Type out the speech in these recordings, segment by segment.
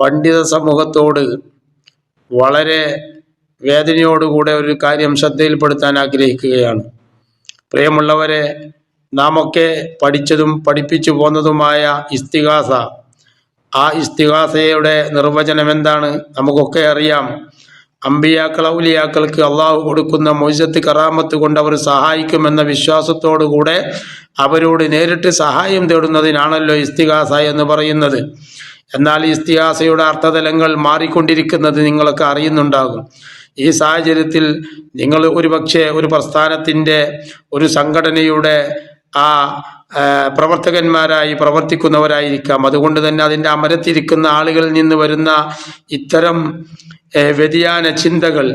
പണ്ഡിത സമൂഹത്തോട് വളരെ വേദനയോടുകൂടെ ഒരു കാര്യം ശ്രദ്ധയിൽപ്പെടുത്താൻ ആഗ്രഹിക്കുകയാണ്. പ്രിയമുള്ളവരെ നാമൊക്കെ പഠിച്ചതും പഠിപ്പിച്ചു പോന്നതുമായ ഇസ്തിഹാസ ആ ഇസ്തിഹാസയുടെ നിർവചനം എന്താണ്? നമുക്കൊക്കെ അറിയാം. അമ്പിയാക്കൾ ഔലിയാക്കൾക്ക് അള്ളാഹു കൊടുക്കുന്ന മൊയ്സത്ത് കറാമത്ത് കൊണ്ട് അവർ സഹായിക്കുമെന്ന വിശ്വാസത്തോടുകൂടെ അവരോട് നേരിട്ട് സഹായം തേടുന്നതിനാണല്ലോ ഇസ്തിഹാസ എന്ന് പറയുന്നത്. എന്നാൽ ഇസ്തിഹാസയുടെ അർത്ഥതലങ്ങൾ മാറിക്കൊണ്ടിരിക്കുന്നത് നിങ്ങൾക്ക് അറിയുന്നുണ്ടാകും. ഈ സാഹചര്യത്തിൽ നിങ്ങൾ ഒരുപക്ഷെ ഒരു പ്രസ്ഥാനത്തിന്റെ ഒരു സംഘടനയുടെ ആ പ്രവർത്തകന്മാരായി പ്രവർത്തിക്കുന്നവരായിരിക്കാം. അതുകൊണ്ട് തന്നെ അതിന്റെ അമരത്തിരിക്കുന്ന ആളുകളിൽ നിന്ന് വരുന്ന ഇത്തരം വ്യതിയാന ചിന്തകൾ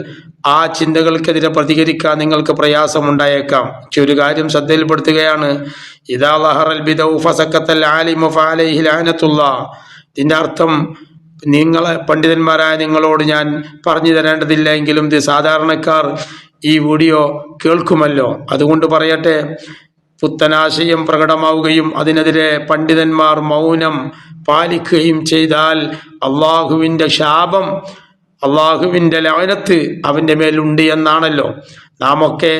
ആ ചിന്തകൾക്കെതിരെ പ്രതികരിക്കാൻ നിങ്ങൾക്ക് പ്രയാസമുണ്ടായേക്കാം. ഒരു കാര്യം ശ്രദ്ധയിൽപ്പെടുത്തുകയാണ്. ഇതാ ലഹറൽ ബിദൗ ഫസക്കത്തൽ ആലിമു ഫഅലൈഹി ലഅനത്തുല്ലാ ഇതിന്റെ അർത്ഥം നിങ്ങളെ പണ്ഡിതന്മാരായ നിങ്ങളോട് ഞാൻ പറഞ്ഞു തരേണ്ടതില്ല എങ്കിലും ഇത് സാധാരണക്കാർ ഈ വീഡിയോ കേൾക്കുമല്ലോ. അതുകൊണ്ട് പറയട്ടെ പുത്തനാശയം പ്രകടമാവുകയും അതിനെതിരെ പണ്ഡിതന്മാർ മൗനം പാലിക്കുകയും ചെയ്താൽ അള്ളാഹുവിന്റെ ശാപം അള്ളാഹുവിന്റെ ലയനത്ത് അവന്റെ മേലുണ്ട് എന്നാണല്ലോ. നാമൊക്കെ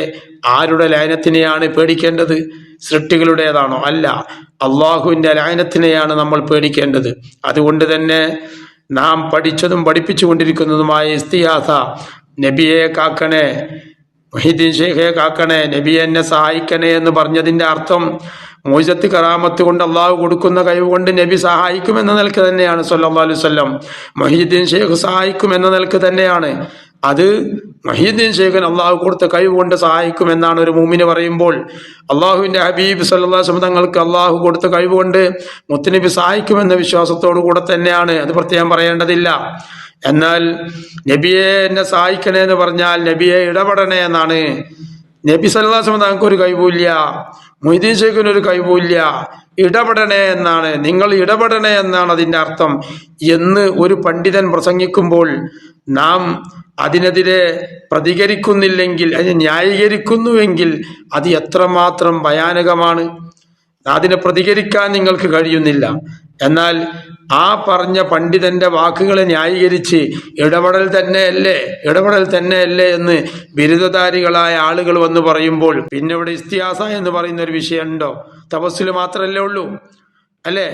ആരുടെ ലയനത്തിനെയാണ് പേടിക്കേണ്ടത്? സൃഷ്ടികളുടേതാണോ? അല്ല. അള്ളാഹുവിന്റെ ലായനത്തിനെയാണ് നമ്മൾ പേടിക്കേണ്ടത്. അതുകൊണ്ട് തന്നെ നാം പഠിച്ചതും പഠിപ്പിച്ചു കൊണ്ടിരിക്കുന്നതുമായ ഇസ്തിയാസ നബിയെ കാക്കണേ മൊഹീദ്ദീൻ ഷെയ്ഖെ കാക്കണേ നബി എന്നെ സഹായിക്കണേ എന്ന് പറഞ്ഞതിന്റെ അർത്ഥം മോചത്ത് കറാമത്ത് കൊണ്ട് അള്ളാഹു കൊടുക്കുന്ന കഴിവ് കൊണ്ട് നബി സഹായിക്കും എന്ന നിലയ്ക്ക് തന്നെയാണ് സല്ലാ അലൈഹി വസല്ലം. മൊഹീദ്ദീൻ ഷെയ്ഖ് സഹായിക്കും എന്ന നിലയ്ക്ക് തന്നെയാണ്. അത് മഹീദ്ദീൻ ശേഖൻ അള്ളാഹു കൊടുത്ത കഴിവ് കൊണ്ട് സഹായിക്കും എന്നാണ് ഒരു മൂമിന് പറയുമ്പോൾ അള്ളാഹുവിന്റെ ഹബീബ് വസല്ലം തങ്ങൾക്ക് അള്ളാഹു കൊടുത്ത കഴിവ് കൊണ്ട് മുത്തനബി സഹായിക്കുമെന്ന വിശ്വാസത്തോടു കൂടെ തന്നെയാണ്. അത് പ്രത്യേകം പറയേണ്ടതില്ല. എന്നാൽ നബിയെ എന്നെ സഹായിക്കണേ എന്ന് പറഞ്ഞാൽ നബിയെ ഇടപെടണേ എന്നാണ് നബി സല്ലാസ്മ താങ്കൾക്ക് ഒരു കഴിവില്ല മൊയ്തീൻ ഷേഖിന് ഒരു കഴിവില്ല ഇടപെടണേ എന്നാണ്. നിങ്ങൾ ഇടപെടണേ എന്നാണ് അതിന്റെ അർത്ഥം. എന്ന് ഒരു പണ്ഡിതൻ പ്രസംഗിക്കുമ്പോൾ നാം അതിനെതിരെ പ്രതികരിക്കുന്നില്ലെങ്കിൽ അതിനെ ന്യായീകരിക്കുന്നുവെങ്കിൽ അത് എത്രമാത്രം ഭയാനകമാണ്. അതിനെ പ്രതികരിക്കാൻ നിങ്ങൾക്ക് കഴിയുന്നില്ല. എന്നാൽ ആ പറഞ്ഞ പണ്ഡിതന്റെ വാക്കുകളെ ന്യായീകരിച്ച് ഇടപെടൽ തന്നെയല്ലേ ഇടപെടൽ തന്നെയല്ലേ എന്ന് ബിരുദധാരികളായ ആളുകൾ വന്ന് പറയുമ്പോൾ പിന്നെ ഇവിടെ ഇസ്തിഹാസ എന്ന് പറയുന്ന ഒരു വിഷയമുണ്ടോ? തപസ്സിൽ മാത്രമല്ലേ ഉള്ളൂ? അല്ലേ?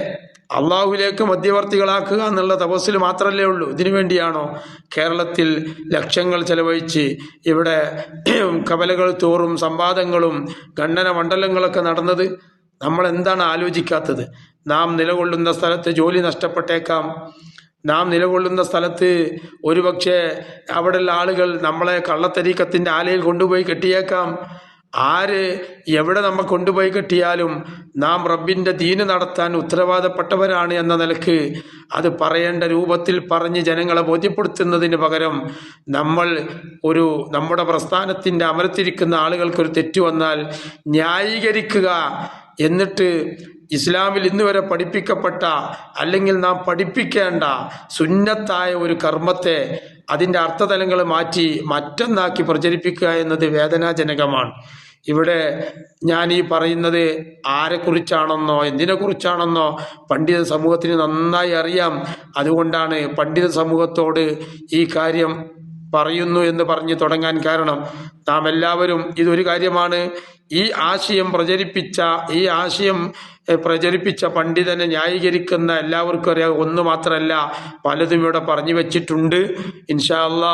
അള്ളാഹുലേക്ക് മധ്യവർത്തികളാക്കുക എന്നുള്ള തപസ്സിൽ മാത്രമല്ലേ ഉള്ളൂ? ഇതിനു വേണ്ടിയാണോ കേരളത്തിൽ ലക്ഷങ്ങൾ ചെലവഴിച്ച് ഇവിടെ കവലകൾ തോറും സംവാദങ്ങളും ഖണ്ഡന മണ്ഡലങ്ങളൊക്കെ നടന്നത്? നമ്മൾ എന്താണ് ആലോചിക്കാത്തത്? നാം നിലകൊള്ളുന്ന സ്ഥലത്ത് ജോലി നഷ്ടപ്പെട്ടേക്കാം. നാം നിലകൊള്ളുന്ന സ്ഥലത്ത് ഒരുപക്ഷെ അവിടെയുള്ള ആളുകൾ നമ്മളെ കള്ളത്തരീക്കത്തിന്റെ ആലയിൽ കൊണ്ടുപോയി കെട്ടിയേക്കാം. ആര് എവിടെ നമ്മൾ കൊണ്ടുപോയി കെട്ടിയാലും നാം റബ്ബിന്റെ ദീന് നടത്താൻ ഉത്തരവാദപ്പെട്ടവരാണ് എന്ന നിലയ്ക്ക് അത് പറയേണ്ട രൂപത്തിൽ പറഞ്ഞ് ജനങ്ങളെ ബോധ്യപ്പെടുത്തുന്നതിന് പകരം നമ്മൾ ഒരു നമ്മുടെ പ്രസ്ഥാനത്തിന്റെ അമരത്തിരിക്കുന്ന ആളുകൾക്കൊരു തെറ്റു വന്നാൽ ന്യായീകരിക്കുക. എന്നിട്ട് ഇസ്ലാമിൽ ഇന്ന് വരെ പഠിപ്പിക്കപ്പെട്ട അല്ലെങ്കിൽ നാം പഠിപ്പിക്കേണ്ട സുന്നത്തായ ഒരു കർമ്മത്തെ അതിന്റെ അർത്ഥതലങ്ങൾ മാറ്റി മറ്റൊന്നാക്കി പ്രചരിപ്പിക്കുക എന്നത് വേദനാജനകമാണ്. ഇവിടെ ഞാൻ ഈ പറയുന്നത് ആരെക്കുറിച്ചാണെന്നോ എന്തിനെക്കുറിച്ചാണെന്നോ പണ്ഡിത സമൂഹത്തിന് നന്നായി അറിയാം. അതുകൊണ്ടാണ് പണ്ഡിത സമൂഹത്തോട് ഈ കാര്യം പറയുന്നു എന്ന് പറഞ്ഞ് തുടങ്ങാൻ കാരണം. നാം എല്ലാവരും ഇതൊരു കാര്യമാണ്. ഈ ആശയം പ്രചരിപ്പിച്ച ഈ ആശയം പ്രചരിപ്പിച്ച പണ്ഡിതനെ ന്യായീകരിക്കുന്ന എല്ലാവർക്കും അറിയാം. ഒന്ന് മാത്രമല്ല പലതും ഇവിടെ പറഞ്ഞു വെച്ചിട്ടുണ്ട്. ഇൻഷാല്ല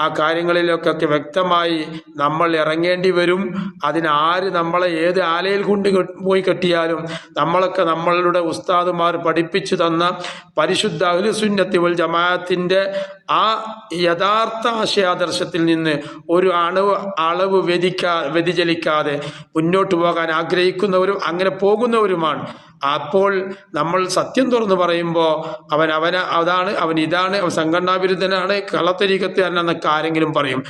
ആ കാര്യങ്ങളിലൊക്കെ വ്യക്തമായി നമ്മൾ ഇറങ്ങേണ്ടി വരും. അതിനാര് നമ്മളെ ഏത് ആലയിൽ കൊണ്ട് പോയി കെട്ടിയാലും നമ്മളൊക്കെ നമ്മളുടെ ഉസ്താദുമാർ പഠിപ്പിച്ചു തന്ന പരിശുദ്ധ അഹ്ലുസുന്നത്തി വൽ ജമാഅത്തിന്റെ ആ യഥാർത്ഥ ആശയാദർശത്തിൽ നിന്ന് ഒരു അണവ് അളവ് വ്യതിക്കാ വ്യതിചലിക്കാതെ മുന്നോട്ട് പോകാൻ ആഗ്രഹിക്കുന്നവരും അങ്ങനെ പോകുന്നവരുമാണ്. അപ്പോൾ നമ്മൾ സത്യം തുറന്നു പറയുമ്പോൾ അവൻ അവന അതാണ് അവൻ ഇതാണ് അവൻ സംഘടനാ വിരുദ്ധനാണ് കള്ളത്തരീക്കത്തുകാരൻ എന്നൊക്കെ ആരെങ്കിലും പറയും.